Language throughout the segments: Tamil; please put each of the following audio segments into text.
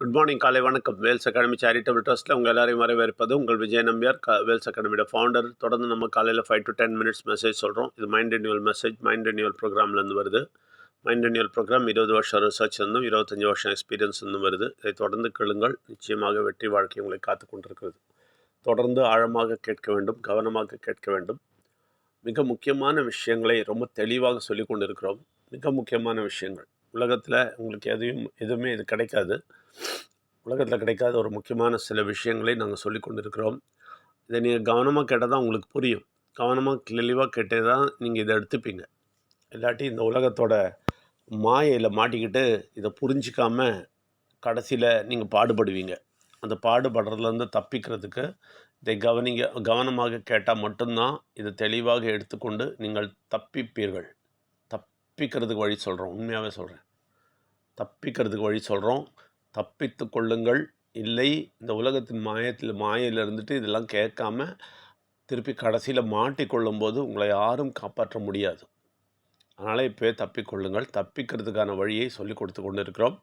குட் மார்னிங் காலை வணக்கம். வேல்ஸ் அகாடமி சேரிட்டபிள் ட்ரஸ்ட்டில் உங்கள் எல்லாரையும் வரவேற்பது உங்கள் விஜய் நம்பியார் க வேல்ஸ் அகாடமியோட ஃபவுண்டர் தொடர்ந்து நம்ம காலையில் five to ten minutes message சொல்கிறோம் இது mind renewal message mind renewal ப்ரோக்ராம்லேருந்து வருது. மைண்ட் ரெனியூவல் ப்ரோக்ராம் இருபது வருஷம் ரிசர்ச் இருந்தும் இருபத்தஞ்சி வருஷம் எக்ஸ்பீரியன்ஸ் இருந்தும் வருது. இதை தொடர்ந்து கேளுங்கள். நிச்சயமாக வெற்றி வாழ்க்கை உங்களை காத்து கொண்டிருக்கிறது. தொடர்ந்து ஆழமாக கேட்க வேண்டும் கவனமாக கேட்க வேண்டும். மிக முக்கியமான விஷயங்களை ரொம்ப தெளிவாக சொல்லி கொண்டிருக்கிறோம். மிக முக்கியமான விஷயங்கள். உலகத்தில் உங்களுக்கு எதையும் எதுவுமே இது கிடைக்காது. உலகத்தில் கிடைக்காத ஒரு முக்கியமான சில விஷயங்களை நாங்கள் சொல்லி கொண்டிருக்கிறோம். இதை நீங்கள் கவனமாக கேட்டால் தான் உங்களுக்கு புரியும். கவனமாக தெளிவாக கேட்டே தான் நீங்கள் இதை எடுத்துப்பீங்க. இல்லாட்டி இந்த உலகத்தோட மாயையில் மாட்டிக்கிட்டு இதை புரிஞ்சிக்காமல் கடைசியில் நீங்கள் பாடுபடுவீங்க. அந்த பாடுபடுறதுலேருந்து தப்பிக்கிறதுக்கு இதை கவனிங்க கவனமாக கேட்டால் மட்டும்தான் இதை தெளிவாக எடுத்துக்கொண்டு நீங்கள் தப்பிப்பீர்கள். தப்பிக்கிறதுக்கு வழி சொல்கிறோம் உண்மையாகவே சொல்கிறேன் தப்பிக்கிறதுக்கு வழி சொல்கிறோம் தப்பித்து கொள்ளுங்கள். இல்லை இந்த உலகத்தின் மாயத்தில் மாயையில் இருந்துட்டு இதெல்லாம் கேட்காம திருப்பி கடைசியில் மாட்டிக்கொள்ளும் போது உங்களை யாரும் காப்பாற்ற முடியாது. அதனால் இப்போவே தப்பிக்கொள்ளுங்கள் தப்பிக்கிறதுக்கான வழியை சொல்லி கொடுத்து கொண்டு இருக்கிறோம்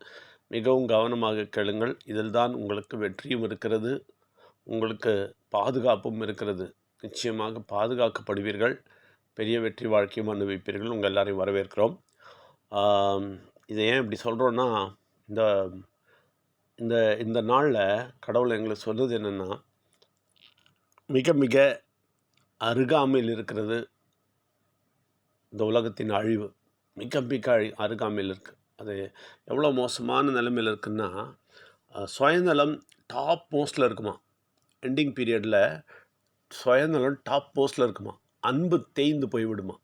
மிகவும் கவனமாக கேளுங்கள். இதில் தான் உங்களுக்கு வெற்றியும் இருக்கிறது. உங்களுக்கு பாதுகாப்பும் இருக்கிறது. நிச்சயமாக பாதுகாக்கப்படுவீர்கள். பெரிய வெற்றி வாழ்க்கையும் அனுபவிப்பீர்கள். உங்கள் எல்லாரையும் வரவேற்கிறோம். இதை ஏன் இப்படி சொல்கிறோன்னா இந்த இந்த இந்த நாளில் கடவுள் எங்களுக்கு சொல்கிறது என்னென்னா மிக மிக அருகாமையில் இருக்கிறது இந்த உலகத்தின் அழிவு. மிக மிக அழி அருகாமையில் இருக்குது அது எவ்வளோ மோசமான நிலைமையில் இருக்குன்னா சுயநலம் டாப் மோஸ்ட்டில் இருக்குமா? எண்டிங் பீரியடில் சுயநலம் டாப் போஸ்ட்டில் இருக்குமா? அன்பு தேய்ந்து போய்விடுமா?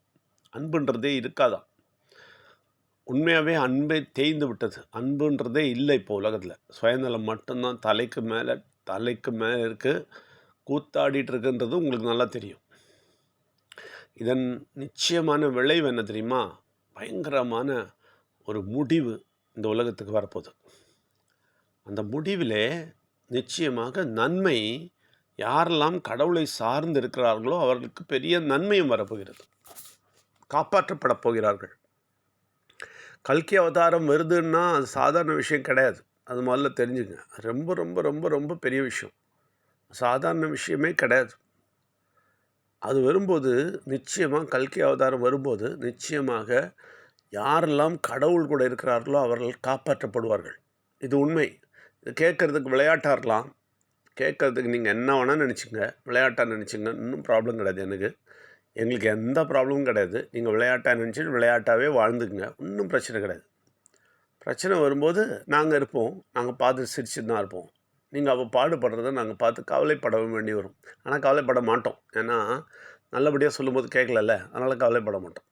அன்புன்றதே இருக்காதான் உண்மையாகவே அன்பே தேய்ந்து விட்டது. அன்புன்றதே இல்லை இப்போ உலகத்தில். சுயநலம் மட்டும்தான் தலைக்கு மேலே தலைக்கு மேலே இருக்குது கூத்தாடிட்டு இருக்குன்றது உங்களுக்கு நல்லா தெரியும். இதன் நிச்சயமான விளைவு என்ன தெரியுமா? பயங்கரமான ஒரு முடிவு இந்த உலகத்துக்கு வரப்போகுது. அந்த முடிவிலே நிச்சயமாக நன்மை யாரெல்லாம் கடவுளை சார்ந்து இருக்கிறார்களோ அவர்களுக்கு பெரிய நன்மையும் வரப்போகிறது. காப்பாற்றப்படப் போகிறார்கள். கல்கி அவதாரம் வருதுன்னா அது சாதாரண விஷயம் கிடையாது. அது முதல்ல தெரிஞ்சுங்க. ரொம்ப ரொம்ப ரொம்ப ரொம்ப பெரிய விஷயம். சாதாரண விஷயமே கிடையாது. அது வரும்போது நிச்சயமாக கல்கி அவதாரம் வரும்போது நிச்சயமாக யாரெல்லாம் கடவுள் கூட இருக்கிறார்களோ அவர்கள் காப்பாற்றப்படுவார்கள். இது உண்மை. இது கேட்குறதுக்கு விளையாட்டாக இருக்கலாம் கேட்குறதுக்கு நீங்கள் என்ன வேணால் நினச்சிங்க விளையாட்டாக நினச்சிங்க இன்னும் ப்ராப்ளம் கிடையாது எனக்கு. எங்களுக்கு எந்த ப்ராப்ளமும் கிடையாது. நீங்கள் விளையாட்டாக நினச்சிட்டு விளையாட்டாகவே வாழ்ந்துக்குங்க. ஒன்றும் பிரச்சனை கிடையாது. பிரச்சனை வரும்போது நாங்கள் இருப்போம். நாங்கள் பார்த்து சிரிச்சுட்டு தான் இருப்போம். நீங்கள் அவள் பாடுபடுறத நாங்கள் பார்த்து கவலைப்பட வேண்டி வரும். ஆனால் கவலைப்பட மாட்டோம். ஏன்னா நல்லபடியாக சொல்லும்போது கேட்கலல்ல. அதனால் கவலைப்பட மாட்டோம்.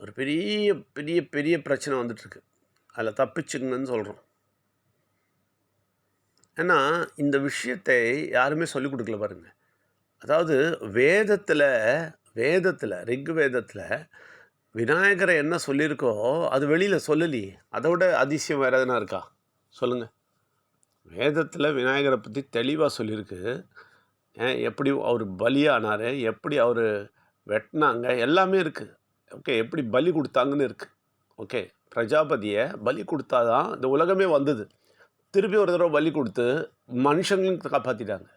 ஒரு பெரிய பெரிய பெரிய பிரச்சனை வந்துட்டுருக்கு. அதில் தப்பிச்சுங்கன்னு சொல்கிறோம் ஏன்னா இந்த விஷயத்தை யாருமே சொல்லிக் கொடுக்கல பாருங்கள் அதாவது வேதத்தில் வேதத்தில் ரிக் வேதத்தில் விநாயகரை என்ன சொல்லியிருக்கோ அது வெளியில் சொல்லலையே அதை விட அதிசயம் வேறு எதுனா இருக்கா? சொல்லுங்கள் வேதத்தில் விநாயகரை பற்றி தெளிவாக சொல்லியிருக்கு. ஏன் எப்படி அவர் பலியானார் எப்படி அவர் வெட்டினாங்க எல்லாமே இருக்குது ஓகே எப்படி பலி கொடுத்தாங்கன்னு இருக்குது ஓகே பிரஜாபதியை பலி கொடுத்தாதான் இந்த உலகமே வந்தது. திருப்பி ஒரு தடவை பலி கொடுத்து மனுஷங்களும் காப்பாற்றிட்டாங்க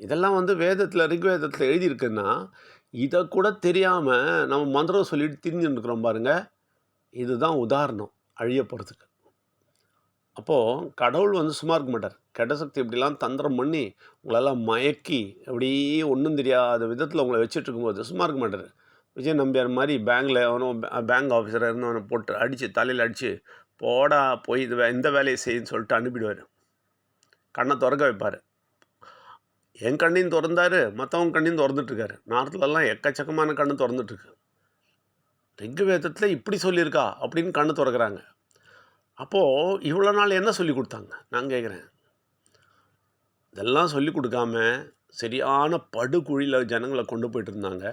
இதெல்லாம் வந்து வேதத்தில் ரிக்வேதத்தில் எழுதியிருக்குன்னா இதை கூட தெரியாமல் நம்ம மந்திரம் சொல்லிட்டு திரிஞ்சுருக்கிறோம் இருக்கிறோம் இதுதான் உதாரணம் அழிய போகிறதுக்கு அப்போது கடவுள் வந்து சும்மா இருக்க மாட்டார். கெட்ட சக்தி இப்படிலாம் தந்திரம் பண்ணி உங்களெல்லாம் மயக்கி அப்படியே ஒன்றும் தெரியாத விதத்தில் உங்களை வச்சுட்டு இருக்கும்போது சும்மா இருக்க மாட்டார். விஜய் நம்பியார் மாதிரி பேங்கில் அவனோ பேங்க் ஆஃபீஸராக இருந்து அவனை போட்டு அடித்து தலையில் அடித்து போடா போய் இது வே- இந்த வேலையை செய்யுன்னு சொல்லிட்டு அனுப்பிடுவார். கண்ணை திறக்க வைப்பார். என் கண்ணையும் திறந்தாரு மற்றவங்க கண்ணையும் திறந்துட்டுருக்காரு. நார்த்துலலாம் எக்கச்சக்கமான கண்ணு திறந்துட்டுருக்கு. ரிக்கு வேதத்தில் இப்படி சொல்லியிருக்கா அப்படின்னு கண்ணு திறக்கிறாங்க. அப்போது இவ்வளோ நாள் என்ன சொல்லி கொடுத்தாங்க? நான் கேட்குறேன் இதெல்லாம் சொல்லி கொடுக்காம சரியான படுகுழியில் ஜனங்களை கொண்டு போயிட்டு இருந்தாங்க.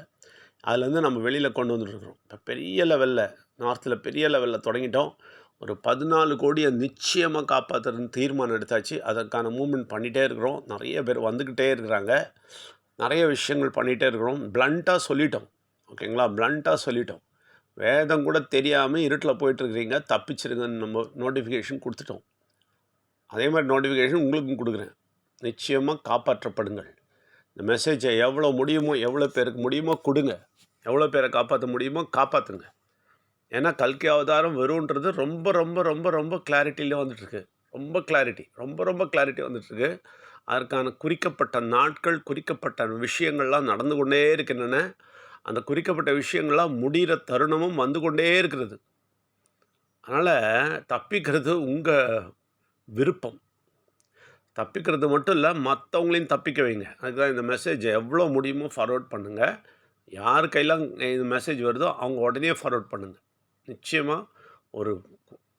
அதுலேருந்து நம்ம வெளியில் கொண்டு வந்துட்டுருக்குறோம். இப்போ பெரிய லெவலில் நார்த்தில் பெரிய லெவலில் தொடங்கிட்டோம். ஒரு பதினாலு கோடியை நிச்சயமாக காப்பாற்றுறதுன்னு தீர்மானம் எடுத்தாச்சு. அதற்கான மூமெண்ட் பண்ணிகிட்டே இருக்கிறோம். நிறைய பேர் வந்துக்கிட்டே இருக்கிறாங்க. நிறைய விஷயங்கள் பண்ணிகிட்டே இருக்கிறோம். பிளண்ட்டாக சொல்லிட்டோம். ஓகேங்களா? பிளண்ட்டாக சொல்லிட்டோம். வேதம் கூட தெரியாமல் இருட்டில் போயிட்டுருக்கிறீங்க. தப்பிச்சிருங்கன்னு நம்ம நோட்டிஃபிகேஷன் கொடுத்துட்டோம். அதே மாதிரி நோட்டிஃபிகேஷன் உங்களுக்கும் கொடுக்குறேன். நிச்சயமாக காப்பாற்றப்படுங்கள். இந்த மெசேஜை எவ்வளோ முடியுமோ எவ்வளோ பேருக்கு முடியுமோ கொடுங்க. எவ்வளோ பேரை காப்பாற்ற முடியுமோ காப்பாற்றுங்க ஏன்னா கல்கி அவதாரம் வெறும்ன்றது ரொம்ப ரொம்ப ரொம்ப ரொம்ப கிளாரிட்டியில் வந்துட்டுருக்கு. ரொம்ப கிளாரிட்டி ரொம்ப ரொம்ப கிளாரிட்டி வந்துட்டுருக்கு. அதற்கான குறிக்கப்பட்ட நாட்கள் குறிக்கப்பட்ட விஷயங்கள்லாம் நடந்து கொண்டே இருக்கின்றன. அந்த குறிக்கப்பட்ட விஷயங்கள்லாம் முடிகிற தருணமும் வந்து கொண்டே இருக்கிறது. அதனால் தப்பிக்கிறது உங்கள் விருப்பம். தப்பிக்கிறது மட்டும் இல்லை மற்றவங்களையும் தப்பிக்க வைங்க. அதுக்கு தான் இந்த மெசேஜ் எவ்வளோ முடியுமோ ஃபார்வேர்ட் பண்ணுங்கள் யார் கையெல்லாம் இந்த மெசேஜ் வருதோ அவங்க உடனே ஃபார்வேர்ட் பண்ணுங்கள் நிச்சயமாக ஒரு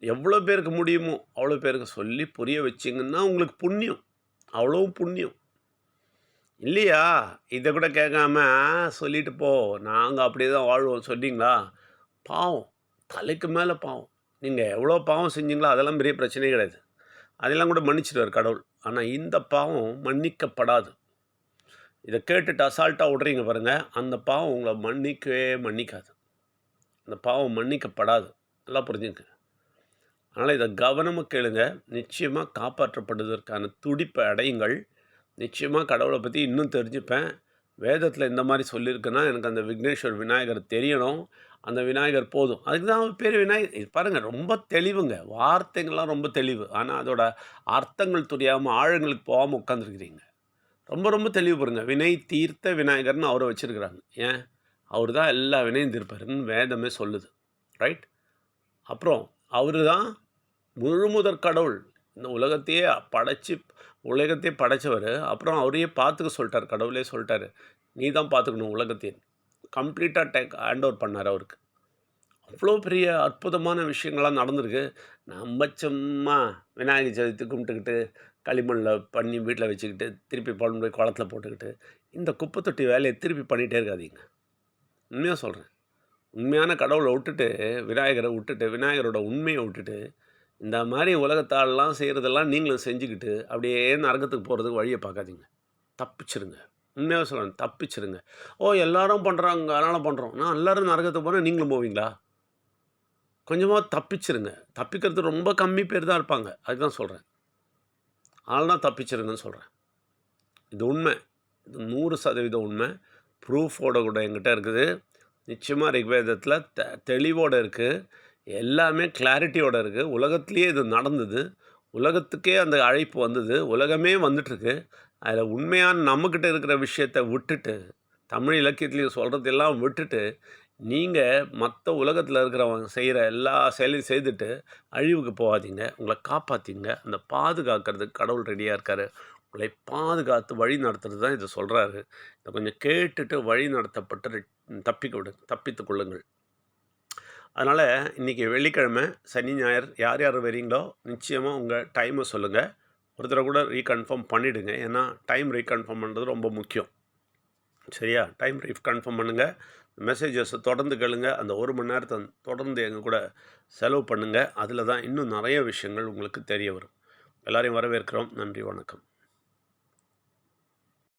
எவ்வளோ பேருக்கு முடியுமோ அவ்வளோ பேருக்கு சொல்லி புரிய வச்சிங்கன்னா உங்களுக்கு புண்ணியம். அவ்வளவும் புண்ணியம். இல்லையா? இதை கூட கேட்காம சொல்லிட்டு போ. நாங்கள் அப்படியே தான் வாழ்வோம். சொன்னீங்களா? பாவம். தலைக்கு மேலே பாவம். நீங்கள் எவ்வளோ பாவம் செஞ்சீங்களோ அதெல்லாம் பெரிய பிரச்சனையே கிடையாது. அதெல்லாம் கூட மன்னிச்சிடுவார் கடவுள். ஆனால் இந்த பாவம் மன்னிக்கப்படாது. இதை கேட்டுட்டு அசால்ட்டாக விட்றீங்க பாருங்கள் அந்த பாவம் உங்களை மன்னிக்கவே மன்னிக்காது. அந்த பாவம் மன்னிக்கப்படாது. நல்லா புரிஞ்சுங்க. அதனால் இதை கவனமாக கேளுங்க. நிச்சயமாக காப்பாற்றப்படுவதற்கான துடிப்பை அடையுங்கள். நிச்சயமாக கடவுளை பற்றி இன்னும் தெரிஞ்சுப்பேன். வேதத்தில் இந்த மாதிரி சொல்லியிருக்குன்னா எனக்கு அந்த விக்னேஸ்வர் விநாயகர் தெரியணும். அந்த விநாயகர் போதும். அதுக்கு தான் பேர் விநாயகர். பாருங்கள் ரொம்ப தெளிவுங்க. வார்த்தைங்கள்லாம் ரொம்ப தெளிவு. ஆனால் அதோட அர்த்தங்கள் தெரியாமல் ஆழங்களுக்கு போகாமல் உட்காந்துருக்கிறீங்க ரொம்ப ரொம்ப தெளிவு பாருங்கள் வினை தீர்த்த விநாயகர்னு அவரை வச்சுருக்குறாங்க. ஏன்? அவர் தான் எல்லா வினையும் தீர்ப்பாருன்னு வேதமே சொல்லுது. ரைட் அப்புறம் அவர் தான் முழுமுதற் கடவுள். இந்த உலகத்தையே படைச்சி உலகத்தையே படைச்சவர். அப்புறம் அவரையே பார்த்துக்க சொல்லிட்டார் கடவுளே சொல்லிட்டார். நீ தான் பார்த்துக்கணும் உலகத்தையும் கம்ப்ளீட்டாக டேக் ஹேண்ட் ஓவர் பண்ணார் அவருக்கு. அவ்வளோ பெரிய அற்புதமான விஷயங்கள்லாம் நடந்திருக்கு. நம்ம சும்மா விநாயகர் சதுர்த்தி கும்பிட்டுக்கிட்டு களிமண்ணில் பண்ணி வீட்டில் வச்சுக்கிட்டு திருப்பி பழம் போய் குளத்தில் போட்டுக்கிட்டு இந்த குப்பை தொட்டி வேலையை திருப்பி பண்ணிகிட்டே இருக்காதீங்க. உண்மையாக சொல்கிறேன் உண்மையான கடவுளை விட்டுட்டு விநாயகரை விட்டுட்டு விநாயகரோட உண்மையை விட்டுட்டு இந்த மாதிரி உலகத்தாலெலாம் செய்கிறதெல்லாம் நீங்களும் செஞ்சுக்கிட்டு அப்படியே நரகத்துக்கு போகிறதுக்கு வழியை பார்க்காதீங்க. தப்பிச்சிருங்க. உண்மையாக சொல்கிறேன் தப்பிச்சிருங்க. ஓ எல்லாரும் பண்ணுறாங்க அதனால் பண்ணுறோம் நான் எல்லோரும் நரகத்துக்கு போனால் நீங்களும் போவீங்களா? கொஞ்சமாக தப்பிச்சிருங்க. தப்பிக்கிறது ரொம்ப கம்மி பேர் தான் இருப்பாங்க. அதுதான் சொல்கிறேன் அதனால் தான் தப்பிச்சிருங்கன்னு சொல்கிறேன் இது உண்மை. இது நூறு சதவீதம் உண்மை. ப்ரூஃபோட கூட எங்கிட்ட இருக்குது. நிச்சயமாக ரிக்வேதத்தில் தெ தெளிவோடு இருக்குது எல்லாமே கிளாரிட்டியோடு இருக்குது உலகத்துலேயே இது நடந்தது. உலகத்துக்கே அந்த அழைப்பு வந்தது. உலகமே வந்துட்டுருக்கு. அதில் உண்மையான நம்மக்கிட்ட இருக்கிற விஷயத்த விட்டுட்டு தமிழ் இலக்கியத்துலேயும் சொல்கிறதெல்லாம் விட்டுட்டு நீங்கள் மற்ற உலகத்தில் இருக்கிறவங்க செய்கிற எல்லா செயலையும் செய்துட்டு அழிவுக்கு போகாதீங்க. உங்களை காப்பாற்றிங்க அந்த பாதுகாக்கிறதுக்கு கடவுள் ரெடியாக இருக்கார். உங்களை பாதுகாத்து வழி நடத்துறது தான் இதை சொல்கிறாரு இதை கொஞ்சம் கேட்டுட்டு வழி நடத்தப்பட்டு தப்பிக்க விடு தப்பித்து கொள்ளுங்கள். அதனால் இன்றைக்கி வெள்ளிக்கிழமை சனி ஞாயிறு யார் யார் வரீங்களோ நிச்சயமாக உங்கள் டைமை சொல்லுங்கள் ஒரு தடவை கூட ரீகன்ஃபார்ம் பண்ணிவிடுங்க ஏன்னா டைம் ரீகன்ஃபார்ம் பண்ணுறது ரொம்ப முக்கியம். சரியா? டைம் ரீகன்ஃபார்ம் பண்ணுங்கள் மெசேஜஸை தொடர்ந்து கேளுங்க. அந்த ஒரு மணி நேரத்தை தொடர்ந்து எங்கள் கூட செலவு பண்ணுங்கள் அதில் தான் இன்னும் நிறைய விஷயங்கள் உங்களுக்கு தெரிய வரும். எல்லோரையும் வரவேற்கிறோம். நன்றி வணக்கம்.